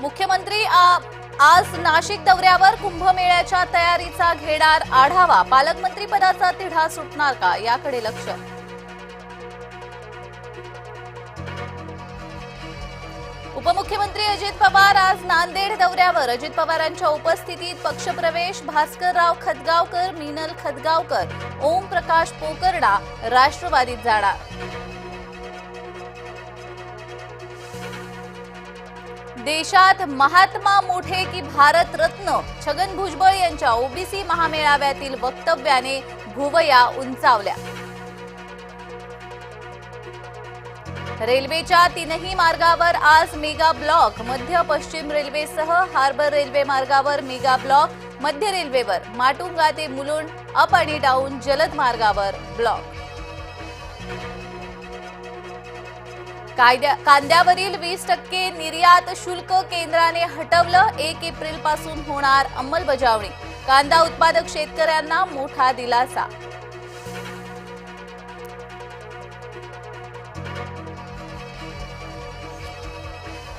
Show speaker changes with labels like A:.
A: मुख्यमंत्री आज नाशिक दौऱ्यावर कुंभमेळ्याच्या तयारीचा घेणार आढावा. पालकमंत्री पदाचा तिढा सुटणार का? याकडे लक्ष. उपमुख्यमंत्री अजित पवार आज नांदेड दौऱ्यावर. अजित पवारांच्या उपस्थितीत पक्षप्रवेश भास्करराव खदगावकर मिनल खदगावकर ओम प्रकाश पोकर्डा राष्ट्रवादीत जाणार. देशात महात्मा मोठे की भारत रत्न छगन भुजबळ यांच्या ओबीसी महामेळाव्यातील वक्तव्याने भुवया उंचावल्या. रेल्वेच्या तीनही मार्गावर आज मेगा ब्लॉक मध्य पश्चिम रेल्वेसह हार्बर रेल्वे मार्गावर मेगा ब्लॉक मध्य रेल्वेवर माटुंगा ते मुलुंड अप आणि डाऊन जलद मार्गावर ब्लॉक. कायद्या कांद्यावरील वीस टक्के निर्यात शुल्क केंद्राने हटवलं. एक एप्रिलपासून होणार अंमलबजावणी. कांदा उत्पादक शेतकऱ्यांना मोठा दिलासा.